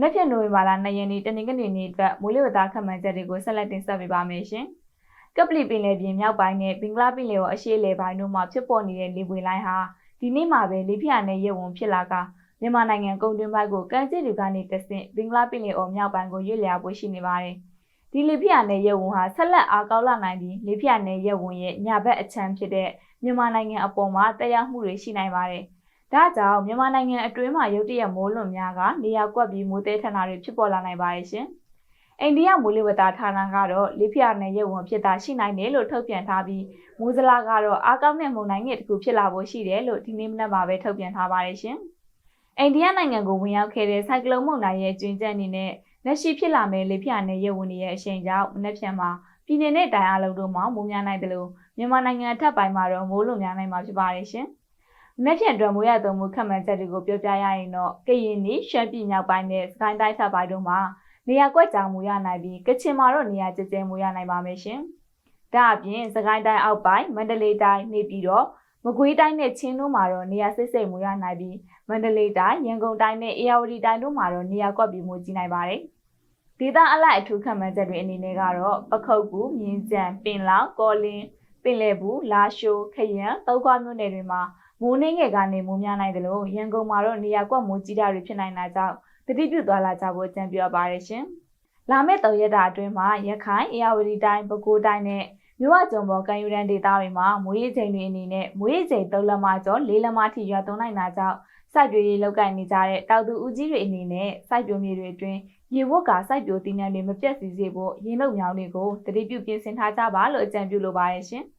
မနေ့ပြန်နိုဝင်ဘာလ2ရက်နေ့တနင်္ဂနွေနေ့အတွက်မိုးလေဝသခန့်မှန်းချက်တွေကိုဆက်လက်တင်ဆက်ပေးပါမယ်ရှင်။ကပလီပင်လယ်ပြင်မြောက်ပိုင်းနဲ့ဘင်္ဂလားပင်လယ်ော်အရှေ့လေပိုင်းတို့မှာဖြစ်ပေါ်နေတဲ့လေပွေလိုင်းဟာဒီနေ့မှာပဲလေပြင်းနဲ့ရေဝုံဖြစ်လာကမြန်မာနိုင်ငံကုန်းတွင်းဘက်ကိုကမ်းခြေတွေကနေတဆင့်ဘင်္ဂလားပင်လယ်ော်မြောက်ပိုင်းကိုရွေ့လျားပွေရှိနေပါတယ်။ဒီလေပြင်းနဲ့ရေဝုံဟာဆက်လက်အားကောင်းလာနိုင်ပြီးလေပြင်းနဲ့ရေဝုံရဲ့ညာဘက်အချမ်းဖြစ်တဲ့မြန်မာနိုင်ငံအပေါ်မှာတရားမှုတွေရှိနိုင်ပါတယ်။ ဒါကြောင့်မြန်မာနိုင်ငံအတွင်းမှာရုတ်တရက်မိုးလွန်များကနေရာကွက်ပြီးမိုးသေးထန်တာတွေဖြစ်ပေါ်လာနိုင်ပါတယ်ရှင်။အိန္ဒိယမိုးလေဝသဌာနကတော့လေပြင်းနဲ့ရေဝုံဖြစ်တာရှိနိုင်တယ်လို့ထုတ်ပြန်ထားပြီးမိုးစလာကတော့အားကောင်းတဲ့မုန်တိုင်းငယ်တစ်ခုဖြစ်လာဖို့ရှိတယ်လို့ဒီနေ့မနက်မှာပဲထုတ်ပြန်ထားပါတယ်ရှင်။အိန္ဒိယနိုင်ငံကိုဝင်ရောက်ခဲ့တဲ့ဆိုင်ကလုန်းမုန်တိုင်းရဲ့ကျွင်းချက်အနေနဲ့လက်ရှိဖြစ်လာမဲ့လေပြင်းနဲ့ရေဝုံရဲ့အရှိန်ကြောင့်မနက်ဖြန်မှာပြည်내နဲ့တိုင်းအားလုံးတို့မှာမိုးများနိုင်တယ်လို့မြန်မာနိုင်ငံအထက်ပိုင်းမှာတော့မိုးလွန်များနိုင်မှာဖြစ်ပါတယ်ရှင်။ မက်ဖြန်အတွက်မိုးရသုံးမှုခန့်မှန်းချက်တွေကိုပြောပြရရင်တော့ကရင်နီရှမ်းပြည်မြောက်ပိုင်းနဲ့စကိုင်းတိုင်းထပ်ပိုင်းတို့မှာနေရာကွက်ကြောင်မိုးရနိုင်ပြီးကချင်မှာတော့နေရာကျကျမိုးရနိုင်ပါမယ်ရှင်။ဒါအပြင်စကိုင်းတိုင်းအောက်ပိုင်းမန္တလေးတိုင်းနေပြည်တော်မကွေးတိုင်းနဲ့ချင်းတို့မှာတော့နေရာစစ်စိတ်မိုးရနိုင်ပြီးမန္တလေးတိုင်းရန်ကုန်တိုင်းနဲ့အေရဝတီတိုင်းတို့မှာတော့နေရာကွက်ပြီးမိုးကြီးနိုင်ပါတယ်။ဒေသအလိုက်အထူးခံမှန်းချက်တွေအနေနဲ့ကတော့ပခုတ်ကူမြင်းကြံပင်လောင်ကောလင်းပင်လယ်ဘူးလာရှိုးခရံတောက်ခွာမြို့နယ်တွေမှာ မိုးနှင်းငယ်ကနေမိုးများနိုင်တယ်လို့ရန်ကုန်မှာတော့နေရာကွက်မိုးကြီးတာတွေဖြစ်နိုင်တာကြောင့်တတိပြုသွားလာကြဖို့ကြံပြပါရရှင်။လာမယ့်၃ရက်တာအတွင်းမှာရခိုင်အေရဝတီတိုင်းပဲခူးတိုင်းနဲ့မြို့ဝကျုံပေါ်ကံယူရန်ဒေသတွေမှာမိုးရေချိန်တွေအနေနဲ့မိုးရေချိန်၃လက်မကျော်၄လက်မထိရွာသွန်းနိုင်တာကြောင့်စိုက်ပျိုးရေးလုပ်ကိုင်နေကြတဲ့တောက်သူဦးကြီးတွေအနေနဲ့စိုက်ပျိုးမြေတွေအတွင်းရေဝတ်ကစိုက်ပျိုးတင်နန်းတွေမပြတ်စီစေဖို့ရင်းနှုတ်မြောင်းတွေကိုတတိပြုပြင်ဆင်ထားကြပါလို့အကြံပြုလိုပါတယ်ရှင်။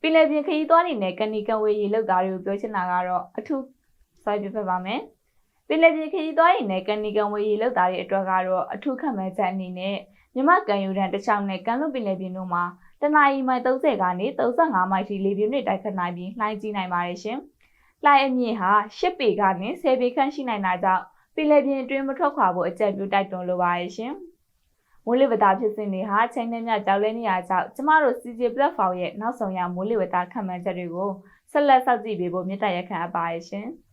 ပင်လယ်ပြင်ခရီးသွားနေတဲ့ကဏီကံဝေးရေလောက်သားတွေကိုပြောချင်တာကတော့အထူးစိုက်ပြဖက်ပါမယ်။ပင်လယ်ပြင်ခရီးသွားနေတဲ့ကဏီကံဝေးရေလောက်သားတွေအတွက်ကတော့အထူးခံမဲ့ချက်အနေနဲ့မြမကန်ယူရန်တစ်ချောင်းနဲ့ကန်လွတ်ပင်လယ်ပြင်တို့မှာတနအီမိုင်30ကနေ35မိုင်ထိလေပြင်းတွေတိုက်ခတ်နိုင်ပြီးလှိုင်းကြီးနိုင်ပါတယ်ရှင်။လှိုင်းအမြင့်ဟာ10ပေကနေ10ပေခန့်ရှိနိုင်တာကြောင့်ပင်လယ်ပြင်အတွင်းမထွက်ခွာဖို့အကြံပြုတိုက်တွန်းလိုပါတယ်ရှင်။ မိုးလေဝသဖြစ်စဉ်တွေဟာချိန်နဲ့မြကြောက်လဲနေရကြောင့်ကျမတို့ CJ platform ရဲ့နောက်ဆုံးရမိုးလေဝသခန့်မှန်းချက်တွေကိုဆက်လက်စောင့်ကြည့်ပေးဖို့မြတ်တရက်ခံအပ်ပါရရှင်။